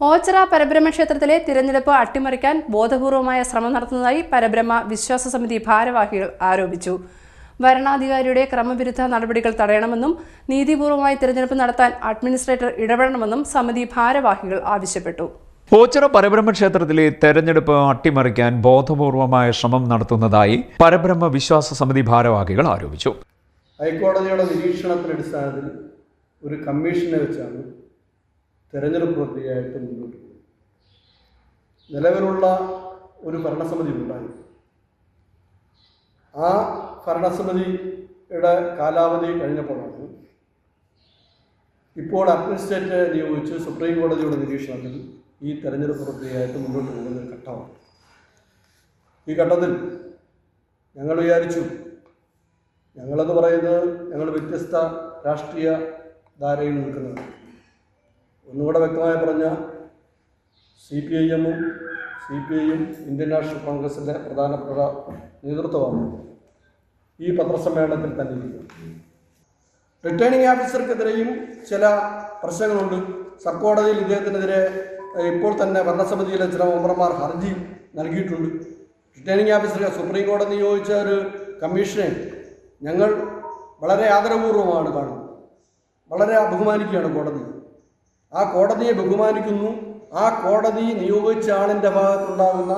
ഓച്ചിറ പരബ്രഹ്മ ക്ഷേത്രത്തിലെ തിരഞ്ഞെടുപ്പ് അട്ടിമറിക്കാൻ ബോധപൂർവമായ ശ്രമം നടത്തുന്നതായി പരബ്രഹ്മ വിശ്വാസ സമിതി ഭാരവാഹികൾ ആരോപിച്ചു. വരണാധികാരിയുടെ ക്രമവിരുദ്ധ നടപടികൾ തടയണമെന്നും നീതിപൂർവമായി തിരഞ്ഞെടുപ്പ് നടത്താൻ അഡ്മിനിസ്ട്രേറ്റർ ഇടപെടണമെന്നും സമിതി ഭാരവാഹികൾ ആവശ്യപ്പെട്ടു. ഓച്ചിറ പരബ്രഹ്മ ക്ഷേത്രത്തിലെ തെരഞ്ഞെടുപ്പ് അട്ടിമറിക്കാൻ ബോധപൂർവമായ ശ്രമം നടത്തുന്നതായി പരബ്രഹ്മ വിശ്വാസ സമിതി ഭാരവാഹികൾ ആരോപിച്ചു. ഹൈക്കോടതിയുടെ നിരീക്ഷണത്തിന്റെ അടിസ്ഥാനത്തിൽ ഒരു കമ്മീഷനെ വെച്ചാണ് തെരഞ്ഞെടുപ്പ് പ്രക്രിയയായിട്ട് മുന്നോട്ട് പോകും. നിലവിലുള്ള ഒരു ഭരണസമിതി ഉണ്ടായി. ആ ഭരണസമിതിയുടെ കാലാവധി കഴിഞ്ഞപ്പോഴാണ് ഇപ്പോൾ അഡ്മിനിസ്ട്രേറ്ററെ നിയോഗിച്ച് സുപ്രീം കോടതിയുടെ നിരീക്ഷണത്തിൽ ഈ തെരഞ്ഞെടുപ്പ് പ്രക്രിയയായിട്ട് മുന്നോട്ട് പോകുന്ന ഒരു ഘട്ടമാണ്. ഈ ഘട്ടത്തിൽ ഞങ്ങൾ വിചാരിച്ചു ഞങ്ങളെന്ന് പറയുന്നത് ഞങ്ങൾ വ്യത്യസ്ത രാഷ്ട്രീയ ധാരയിൽ നിൽക്കുന്നതാണ് ഒന്നുകൂടെ വ്യക്തമായി പറഞ്ഞ സി പി ഐ എമ്മും സി പി ഐയും ഇന്ത്യൻ നാഷണൽ കോൺഗ്രസിന്റെ പ്രധാനപ്പെട്ട നേതൃത്വമാണ് ഈ പത്രസമ്മേളനത്തിൽ തന്നെ ഇരിക്കുന്നത് റിട്ടേണിംഗ് ഓഫീസർക്കെതിരെയും ചില പ്രശ്നങ്ങളുണ്ട്. സർക്കോടതിയിൽ ഇദ്ദേഹത്തിനെതിരെ ഇപ്പോൾ തന്നെ ഭരണസമിതിയിലെ ചില മെമ്പർമാർ ഹർജി നൽകിയിട്ടുണ്ട്. റിട്ടേണിംഗ് ഓഫീസർക്ക് സുപ്രീം കോടതി നിയോഗിച്ച ഒരു കമ്മീഷനെ ഞങ്ങൾ വളരെ ആദരപൂർവമാണ് കാണുന്നത്. വളരെ ബഹുമാനിക്കുകയാണ് കോടതി ആ കോടതിയെ ബഹുമാനിക്കുന്നു. ആ കോടതി നിയോഗിച്ച ആളിന്റെ ഭാഗത്തുണ്ടാകുന്ന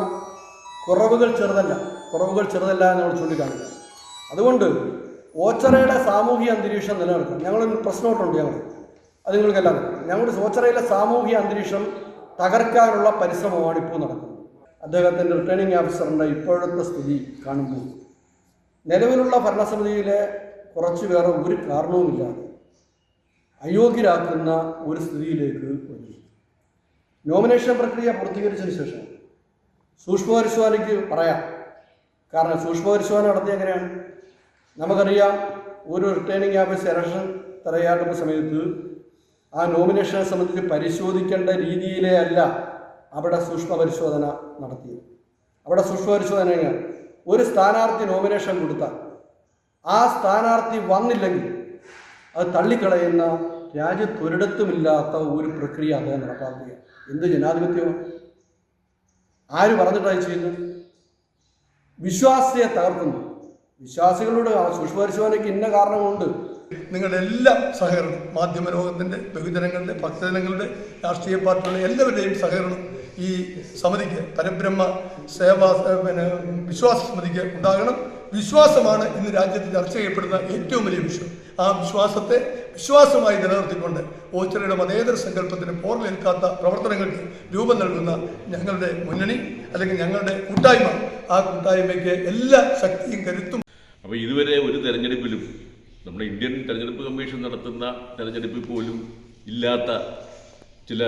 കുറവുകൾ ചെറുതല്ല. കുറവുകൾ ചെറുതല്ല എന്ന് നമ്മൾ ചൂണ്ടിക്കാണിക്കുക അതുകൊണ്ട് ഓച്ചറയുടെ സാമൂഹിക അന്തരീക്ഷം നിലനിർത്തണം ഞങ്ങളൊരു പ്രശ്നമായിട്ടുണ്ട് ഞങ്ങൾ അത് നിങ്ങൾക്കെല്ലാം. ഞങ്ങളുടെ ഓച്ചറയിലെ സാമൂഹിക അന്തരീക്ഷം തകർക്കാനുള്ള പരിശ്രമമാണ് ഇപ്പോൾ നടക്കുന്നത്. അദ്ദേഹത്തിന്റെ റിട്ടേണിംഗ് ഓഫീസറിന്റെ ഇപ്പോഴത്തെ സ്ഥിതി കാണുമ്പോൾ നിലവിലുള്ള ഭരണസമിതിയിലെ കുറച്ച് വേറെ ഒരു കാരണവുമില്ലാതെ അയോഗ്യരാക്കുന്ന ഒരു സ്ഥിതിയിലേക്ക് വന്നു. നോമിനേഷൻ പ്രക്രിയ പൂർത്തീകരിച്ചതിന് ശേഷം സൂക്ഷ്മ പരിശോധനയ്ക്ക് പറയാം. കാരണം സൂക്ഷ്മ പരിശോധന നടത്തിയ എങ്ങനെയാണ്? നമുക്കറിയാം ഒരു റിട്ടേണിംഗ് ഓഫീസ് ഇലക്ഷൻ തയ്യാറെടുപ്പ് സമയത്ത് ആ നോമിനേഷനെ സംബന്ധിച്ച് പരിശോധിക്കേണ്ട രീതിയിലേ അല്ല അവിടെ സൂക്ഷ്മ പരിശോധന നടത്തിയത്. അവിടെ സൂക്ഷ്മ പരിശോധന ഒരു സ്ഥാനാർത്ഥി നോമിനേഷൻ കൊടുത്താൽ ആ സ്ഥാനാർത്ഥി വന്നില്ലെങ്കിൽ അത് തള്ളിക്കളയുന്ന രാജ്യത്തൊരിടത്തുമില്ലാത്ത ഒരു പ്രക്രിയ അദ്ദേഹം നടപ്പാക്കുക എന്ത് ജനാധിപത്യമാണ്? ആര് പറഞ്ഞിട്ടായി ചെയ്യുന്നു വിശ്വാസിയെ തകർക്കുന്നു. വിശ്വാസികളോട് ആ സൂക്ഷ്മ പരിശോധനയ്ക്ക് ഇന്ന കാരണമുണ്ട്. നിങ്ങളുടെ എല്ലാ സഹകരണം മാധ്യമ ലോകത്തിന്റെ ബഹുജനങ്ങളുടെ ഭക്തജനങ്ങളുടെ രാഷ്ട്രീയ പാർട്ടികളുടെ എല്ലാവരുടെയും സഹകരണം ഈ സമിതിക്ക് പരബ്രഹ്മ സേവാ പിന്നെ വിശ്വാസ സമിതിക്ക് ഉണ്ടാകണം. വിശ്വാസമാണ് ഇന്ന് രാജ്യത്ത് ചർച്ച ചെയ്യപ്പെടുന്ന ഏറ്റവും വലിയ വിഷയം. ആ വിശ്വാസത്തെ വിശ്വാസമായി നിലനിർത്തിക്കൊണ്ട് ഓച്ചറയുടെ മതേതര സങ്കല്പത്തിന് പോർലേൽക്കാത്ത പ്രവർത്തനങ്ങൾക്ക് രൂപം നൽകുന്ന ഞങ്ങളുടെ മുന്നണി അല്ലെങ്കിൽ ഞങ്ങളുടെ കൂട്ടായ്മ ആ കൂട്ടായ്മയ്ക്ക് എല്ലാ ശക്തിയും കരുത്തും. അപ്പോൾ ഇതുവരെ ഒരു തെരഞ്ഞെടുപ്പിലും നമ്മുടെ ഇന്ത്യൻ തെരഞ്ഞെടുപ്പ് കമ്മീഷൻ നടത്തുന്ന തെരഞ്ഞെടുപ്പിൽ പോലും ഇല്ലാത്ത ചില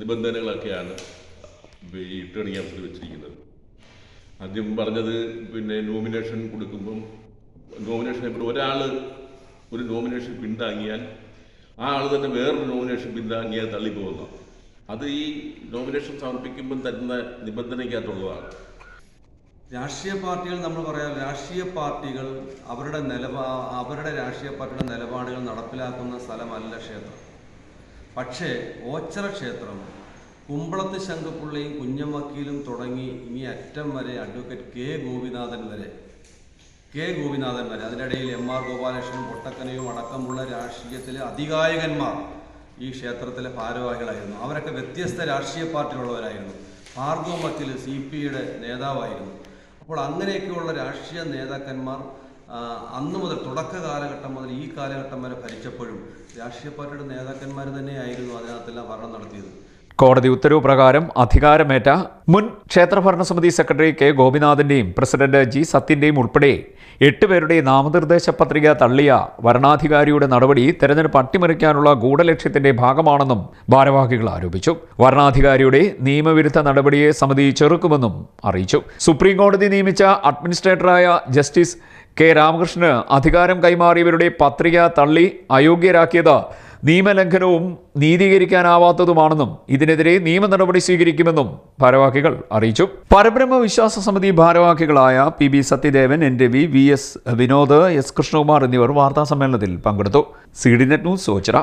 നിബന്ധനകളൊക്കെയാണ് ഈ ട്രേണിംഗ് ഓഫീസർ വെച്ചിരിക്കുന്നത്. ആദ്യം പറഞ്ഞത് പിന്നെ നോമിനേഷൻ കൊടുക്കുമ്പം നോമിനേഷൻ ഇപ്പോൾ ഒരാൾ ഒരു നോമിനേഷൻ പിന്താങ്ങിയാൽ ആ ആൾ തന്നെ വേറൊരു നോമിനേഷൻ പിന്താങ്ങിയാൽ തള്ളിപ്പോകുന്ന. അത് ഈ നോമിനേഷൻ സമർപ്പിക്കുമ്പം തരുന്ന നിബന്ധനയ്ക്കകത്തുള്ളതാണ്. രാഷ്ട്രീയ പാർട്ടികൾ നമ്മൾ പറയാം രാഷ്ട്രീയ പാർട്ടികൾ അവരുടെ നിലപാ അവരുടെ രാഷ്ട്രീയ പാർട്ടിയുടെ നിലപാടുകൾ നടപ്പിലാക്കുന്ന സ്ഥലമല്ല ക്ഷേത്രം. പക്ഷേ ഓച്ചറ ക്ഷേത്രം കുമ്പളത്ത് ശങ്കപ്പിള്ളയും വക്കീലും തുടങ്ങി ഇനി അറ്റം വരെ അഡ്വക്കേറ്റ് കെ ഗോപിനാഥൻ വരെ. കെ ഗോപിനാഥൻ വരെ. അതിനിടയിൽ എം ആർ ഗോപാലകൃഷ്ണനും പൊട്ടക്കനയും അടക്കമുള്ള രാഷ്ട്രീയത്തിലെ അധികായകന്മാർ ഈ ക്ഷേത്രത്തിലെ ഭാരവാഹികളായിരുന്നു. അവരൊക്കെ വ്യത്യസ്ത രാഷ്ട്രീയ പാർട്ടിയിലുള്ളവരായിരുന്നു. ഭാർഗവ വക്കീൽ സി പി ഐയുടെ നേതാവായിരുന്നു. അപ്പോൾ അങ്ങനെയൊക്കെയുള്ള രാഷ്ട്രീയ നേതാക്കന്മാർ അന്ന് മുതൽ തുടക്ക കാലഘട്ടം മുതൽ ഈ കാലഘട്ടം വരെ ഭരിച്ചപ്പോഴും രാഷ്ട്രീയ പാർട്ടിയുടെ നേതാക്കന്മാർ തന്നെയായിരുന്നു അതിനകത്തെല്ലാം ഭരണം നടത്തിയത്. കോടതി ഉത്തരവ് പ്രകാരം അധികാരമേറ്റ മുൻ ക്ഷേത്രഭരണ സമിതി സെക്രട്ടറി കെ ഗോപിനാഥിന്റെയും പ്രസിഡന്റ് ജി സത്യന്റെയും ഉൾപ്പെടെ എട്ടുപേരുടെ നാമനിർദ്ദേശ പത്രിക തള്ളിയ വരണാധികാരിയുടെ നടപടി തെരഞ്ഞെടുപ്പ് അട്ടിമറിക്കാനുള്ള ഗൂഢലക്ഷ്യത്തിന്റെ ഭാഗമാണെന്നും ഭാരവാഹികൾ ആരോപിച്ചു. വരണാധികാരിയുടെ നിയമവിരുദ്ധ നടപടിയെ സമിതി ചെറുക്കുമെന്നും അറിയിച്ചു. സുപ്രീംകോടതി നിയമിച്ച അഡ്മിനിസ്ട്രേറ്ററായ ജസ്റ്റിസ് കെ രാമകൃഷ്ണന് അധികാരം കൈമാറിയവരുടെ പത്രിക തള്ളി അയോഗ്യരാക്കിയത് നിയമലംഘനവും നീതീകരിക്കാനാവാത്തതുമാണെന്നും ഇതിനെതിരെ നിയമ നടപടി സ്വീകരിക്കുമെന്നും ഭാരവാഹികൾ അറിയിച്ചു. പരബ്രഹ്മ വിശ്വാസ സമിതി ഭാരവാഹികളായ P B Sathyadevan N Ravi V S Vinod S Krishnakumar എന്നിവർ വാർത്താ സമ്മേളനത്തിൽ പങ്കെടുത്തു. C news Ochira.